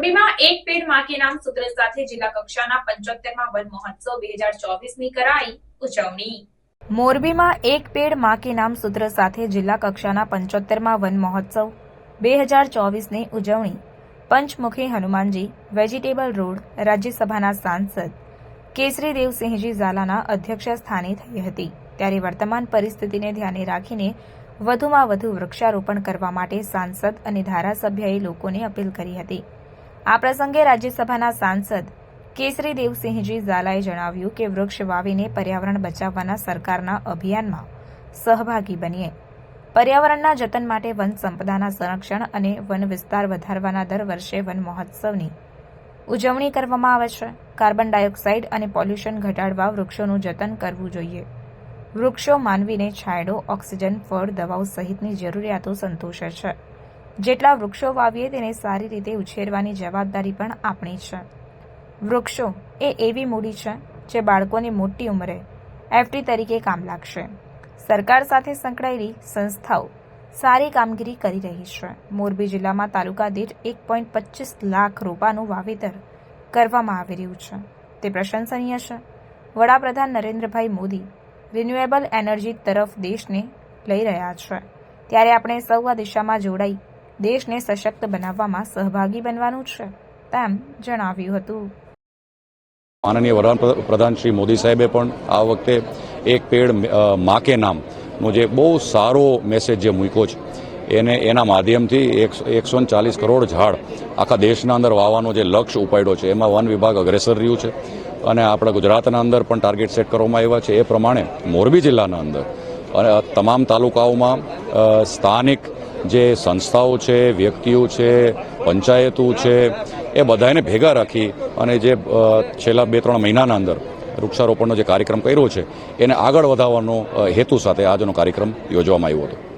મોરબીમાં એક પેડમાં નામ સૂત્ર સાથે જિલ્લા કક્ષાના પંચોતેરમાં વન મહોત્સવ બે હજાર ચોવીસની કરાઈ ઉજવણી. મોરબીમાં એક પેડમાં કે નામ સૂત્ર સાથે જિલ્લા કક્ષાના પંચોતેરમાં વન મહોત્સવ બે હજાર ચોવીસની ઉજવણી. પંચમુખી હનુમાનજી, વેજીટેબલ રોડ, રાજ્યસભાના સાંસદ કેસરી દેવસિંહજી ઝાલાના અધ્યક્ષ સ્થાને થઈ હતી. ત્યારે વર્તમાન પરિસ્થિતિને ધ્યાને રાખીને વધુમાં વધુ વૃક્ષારોપણ કરવા માટે સાંસદ અને ધારાસભ્યએ લોકોને અપીલ કરી હતી. આ પ્રસંગે રાજ્યસભાના સાંસદ કેસરી દેવસિંહજી ઝાલાએ જણાવ્યું કે વૃક્ષ વાવીને પર્યાવરણ બચાવવાના સરકારના અભિયાનમાં સહભાગી બનીએ. પર્યાવરણના જતન માટે વન સંપદાના સંરક્ષણ અને વન વિસ્તાર વધારવાના દર વર્ષે વન મહોત્સવની ઉજવણી કરવામાં આવે છે. કાર્બન ડાયોક્સાઇડ અને પોલ્યુશન ઘટાડવા વૃક્ષોનું જતન કરવું જોઈએ. વૃક્ષો માનવીને છાંયડો, ઓક્સિજન, ફળ, દવાઓ સહિતની જરૂરિયાતો સંતોષે છે. જેટલા વૃક્ષો વાવીએ તેને સારી રીતે ઉછેરવાની જવાબદારી પણ આપણી છે. વૃક્ષો એ એવી મૂડી છે જે બાળકોની મોટી ઉંમરે એફડી તરીકે કામ લાગશે. સરકાર સાથે સંકળાયેલી સંસ્થાઓ સારી કામગીરી કરી રહી છે. મોરબી જિલ્લામાં તાલુકા દીઠ એક પોઈન્ટ પચીસ લાખ રોપાનું વાવેતર કરવામાં આવી રહ્યું છે. તે પ્રશંસનીય છે. વડાપ્રધાન નરેન્દ્રભાઈ મોદી રિન્યુએબલ એનર્જી તરફ દેશને લઈ રહ્યા છે. ત્યારે આપણે સૌ આ દિશામાં જોડાઈ દેશને સશક્ત બનાવવામાં સહભાગી બનવાનું છે, તેમ જણાવ્યું હતું. માનનીય વડાપ્રધાન શ્રી મોદી સાહેબે પણ આ વખતે એક પેડ મા કે નામનો જે બહુ સારો મેસેજ જે મૂક્યો છે, એને, એના માધ્યમથી એકસો ચાલીસ કરોડ ઝાડ આખા દેશના અંદર વાવવાનો જે લક્ષ્ય ઉપાડ્યો છે, એમાં વન વિભાગ અગ્રેસર રહ્યું છે અને આપણા ગુજરાતના અંદર પણ ટાર્ગેટ સેટ કરવામાં આવ્યા છે, એ પ્રમાણે મોરબી જિલ્લાના અંદર અને તમામ તાલુકાઓમાં સ્થાનિક જે સંસ્થાઓ છે, વ્યક્તિઓ છે, પંચાયતો છે, એ બધાને ભેગા રાખી અને જે છેલ્લા બે ત્રણ મહિનાના અંદર વૃક્ષારોપણનો જે કાર્યક્રમ કર્યો છે, એને આગળ વધારવાનો હેતુ સાથે આજનો કાર્યક્રમ યોજવામાં આવ્યો હતો.